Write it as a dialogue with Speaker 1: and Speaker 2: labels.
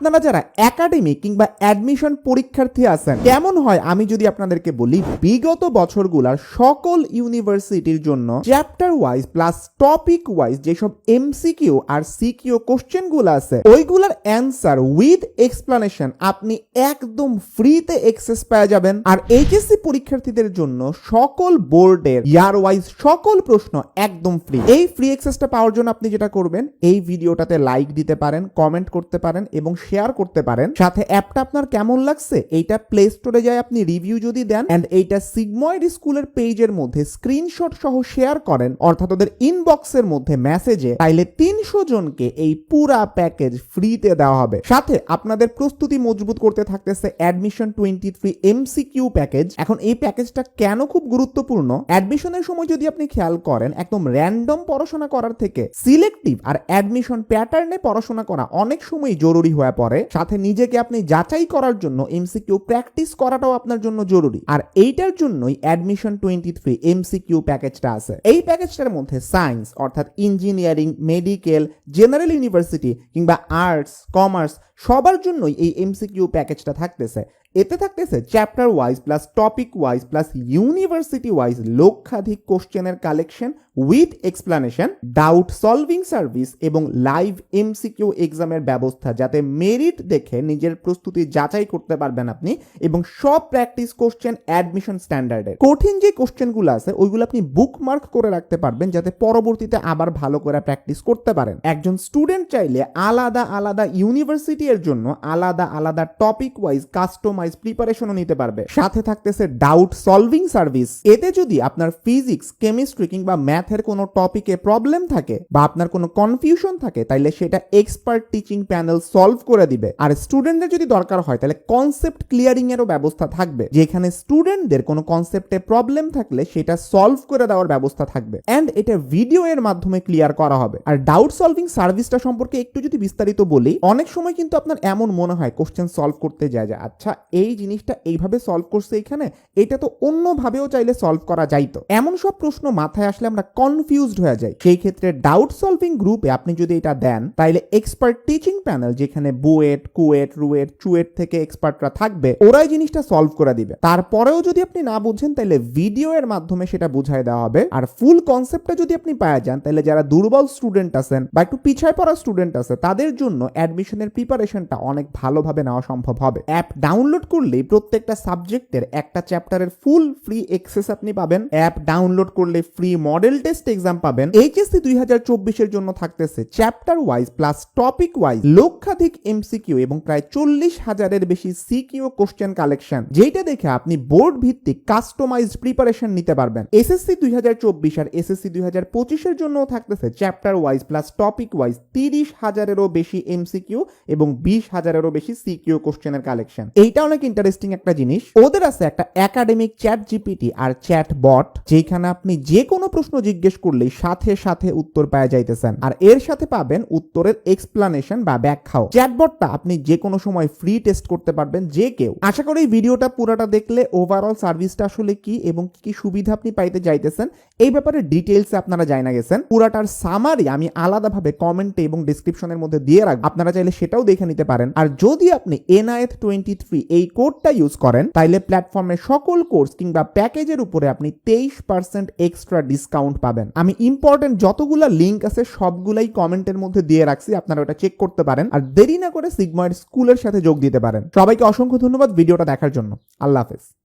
Speaker 1: আপনারা যারা একাডেমিক কিংবা অ্যাডমিশন পরীক্ষার্থী আছেন, কেমন হয় আমি যদি আপনাদেরকে বলি, বিগত বছরগুলার সকল ইউনিভার্সিটির জন্য chapter wise plus topic wise যেসব এমসিকিউ আর সিকিউ কোশ্চেনগুলো আছে, ওইগুলার অ্যান্সার উইথ এক্সপ্লানেশন আপনি একদম ফ্রিতে এক্সেস পেয়ে যাবেন। আর এইচএসসি পরীক্ষার্থীদের জন্য সকল বোর্ডের ইয়ার ওয়াইজ সকল প্রশ্ন একদম ফ্রি এই ফ্রি এক্সেসটা পাওয়ার জন্য আপনি যেটা করবেন, এই ভিডিওটাতে লাইক দিতে পারেন কমেন্ট করতে পারেন এবং শেয়ার করতে পারেন। সাথে অ্যাপটা আপনার কেমন লাগছে, এইটা প্লে স্টোরে যায় আপনি রিভিউ যদি দেন এন্ড এইটা সিগময়েড স্কুলের পেজের মধ্যে স্ক্রিনশট সহ শেয়ার করেন, অর্থাৎ ওদের ইনবক্সের মধ্যে মেসেজে তাইলে তিনশো জনকে এই পুরা প্যাকেজ ফ্রিতে দেওয়া হবে। সাথে আপনাদের প্রস্তুতি মজবুত করতে থাকতেছে admission twenty three MCQ package এখন এই প্যাকেজটা কেন খুব গুরুত্বপূর্ণ? অ্যাডমিশনের সময় যদি আপনি খেয়াল করেন, একদম র্যান্ডম পড়াশোনা করার থেকে সিলেক্টিভ আর অ্যাডমিশন প্যাটার্নে পড়াশোনা করা অনেক সময় জরুরি হয়ে পড়ে সাথে নিজেকে আপনি যাচাই করার জন্য এমসিকিউ প্র্যাকটিস করাটাও আপনার জন্য জরুরি। আর এইটার জন্যই অ্যাডমিশন টোয়েন্টি থ্রি এমসিকিউ প্যাকেজটা আছে। এই প্যাকেজটার মধ্যে সায়েন্স অর্থাৎ ইঞ্জিনিয়ারিং মেডিকেল জেনারেল ইউনিভার্সিটি কিংবা আর্টস কমার্স সবার জন্যই এই এমসিকিউ প্যাকেজটা থাকতেছে। এতে থাকতেছে chapter wise plus topic wise plus university wise লক্ষাধিক কোশ্চেনের collection with explanation doubt solving service এবং লাইভ এমসিকিউ এক্সামের ব্যবস্থা যাতে মেরিট দেখে নিজের প্রস্তুতি যাচাই করতে পারবেন আপনি এবং সব প্র্যাকটিস কোশ্চেন অ্যাডমিশন স্ট্যান্ডার্ডের কঠিন যে কোশ্চেনগুলো আছে, ওইগুলো আপনি বুকমার্ক করে রাখতে পারবেন যাতে পরবর্তীতে আবার ভালো করে প্র্যাকটিস করতে পারেন। একজন স্টুডেন্ট চাইলে আলাদা আলাদা ইউনিভার্সিটি এর জন্য আলাদা আলাদা টপিক ওয়াইজ কাস্টমাইজ প্রিপারেশনও নিতে পারবে। সাথে থাকতেছে ডাউট সলভিং সার্ভিস এতে যদি আপনার ফিজিক্স কেমিস্ট্রি কিংবা ম্যাথের কোনো টপিকে প্রবলেম থাকে বা আপনার কোনো কনফিউশন থাকে, তাইলে সেটা এক্সপার্ট টিচিং প্যানেল সলভ করে দিবে। আর স্টুডেন্টদের যদি দরকার হয় তাহলে কনসেপ্ট ক্লিয়ারিং এরও ব্যবস্থা থাকবে। যেখানে স্টুডেন্টদের কোনো কনসেপ্টে প্রবলেম থাকলে সেটা সলভ করে দেওয়ার ব্যবস্থা থাকবে। অ্যান্ড এটা ভিডিও এর মাধ্যমে ক্লিয়ার করা হবে। আর ডাউট সলভিং সার্ভিসটা সম্পর্কে একটু যদি বিস্তারিত বলি, অনেক সময় কিন্তু আপনার এমন মনে হয় কোশ্চেন সলভ করতে যায় যে আচ্ছা এই জিনিসটা এইভাবে সলভ করছে এখানে, এটা তো অন্যভাবেও চাইলে সলভ করা যাইতো। এমন সব প্রশ্ন মাথায় আসলে আমরা কনফিউজড হয়ে যাই সেই ক্ষেত্রে ডাউট সলভিং গ্রুপে আপনি যদি এটা দেন, তাইলে এক্সপার্ট টিচিং প্যানেল যেখানে বুয়েট, কুয়েট, রুয়েট, চুয়েট থেকে এক্সপার্টরা থাকবে, ওরাই জিনিসটা সলভ করে দিবে। তারপরেও যদি আপনি না বুঝেন তাহলে ভিডিও এর মাধ্যমে সেটা বুঝাই দেওয়া হবে। আর ফুল কনসেপ্টটা যদি আপনি পাওয়া যান তাহলে যারা দুর্বল স্টুডেন্ট আছেন বা একটু পিছায় পড়া স্টুডেন্ট আছে, তাদের জন্য অ্যাডমিশনের প্রিপারেশনটা অনেক ভালোভাবে নেওয়া সম্ভব হবে। অ্যাপ ডাউনলোড করলেই প্রত্যেকটা সাবজেক্টের একটা চ্যাপ্টারের ফুল ফ্রি এক্সেস আপনি পাবেন। অ্যাপ ডাউনলোড করলে ফ্রি মডেল টেস্ট এক্সাম পাবেন এইচএসসি দুই হাজার চব্বিশের জন্য থাকতেছে chapter wise plus topic wise লক্ষাধিক এমসিকিউ এবং প্রায় চল্লিশ হাজারের বেশি সিকিউ কোশ্চেন কালেকশন যেটা দেখে আপনি বোর্ড ভিত্তিক কাস্টমাইজড প্রিপারেশন নিতে পারবেন। এসএসসি দুই হাজার চব্বিশ আর এসএসসি দুই হাজার পঁচিশের জন্য থাকতেছে chapter wise plus topic wise তিরিশ হাজারেরও বেশি এমসিকিউ এবং বিশ হাজারেরও বেশি সিকিউ কোশ্চেনের কালেকশন এইটা অনেক ইন্টারেস্টিং একটা জিনিস। ওদের আছে একটা একাডেমিক চ্যাট জিপিটি আর চ্যাট বট যেখানে আপনি যে কোনো প্রশ্ন জিজ্ঞেস করলেই সাথে সাথে উত্তর পাওয়া যাইতেছেন। আর এর সাথে পাবেন উত্তরের এক্সপ্লানেশন বা ব্যাখ্যাও। চ্যাটবটটা আপনি যে কোনো সময় ফ্রি টেস্ট করতে পারবেন, যে কেউ। আশা করি ভিডিওটা পুরোটা দেখলে ওভারঅল সার্ভিসটা আসলে কি এবং কি কি সুবিধা আপনি পাইতে যাইতেছেন, এই ব্যাপারে ডিটেলসে আপনারা জানা গেছেন। পুরাটার সামারি আমি আলাদাভাবে কমেন্টে এবং ডিসক্রিপশনের মধ্যে দিয়ে রাখব। আপনারা চাইলে সেটাও দেখে নিতে পারেন। আর যদি আপনি এনআইএথ টোয়েন্টি থ্রি এই কোডটা ইউজ করেন, তাইলে প্ল্যাটফর্মের সকল কোর্স কিংবা প্যাকেজের উপরে আপনি তেইশ পার্সেন্ট এক্সট্রা ডিসকাউন্ট পাবেন। আমি ইম্পর্টেন্ট যতগুলো লিঙ্ক আছে সবগুলাই কমেন্টের মধ্যে দিয়ে রাখছি, আপনারা ওটা চেক করতে পারেন। আর দেরি না করে সিগময়েড স্কুলের সাথে যোগ দিতে পারেন। সবাইকে অসংখ্য ধন্যবাদ ভিডিওটা দেখার জন্য। আল্লাহ হাফেজ।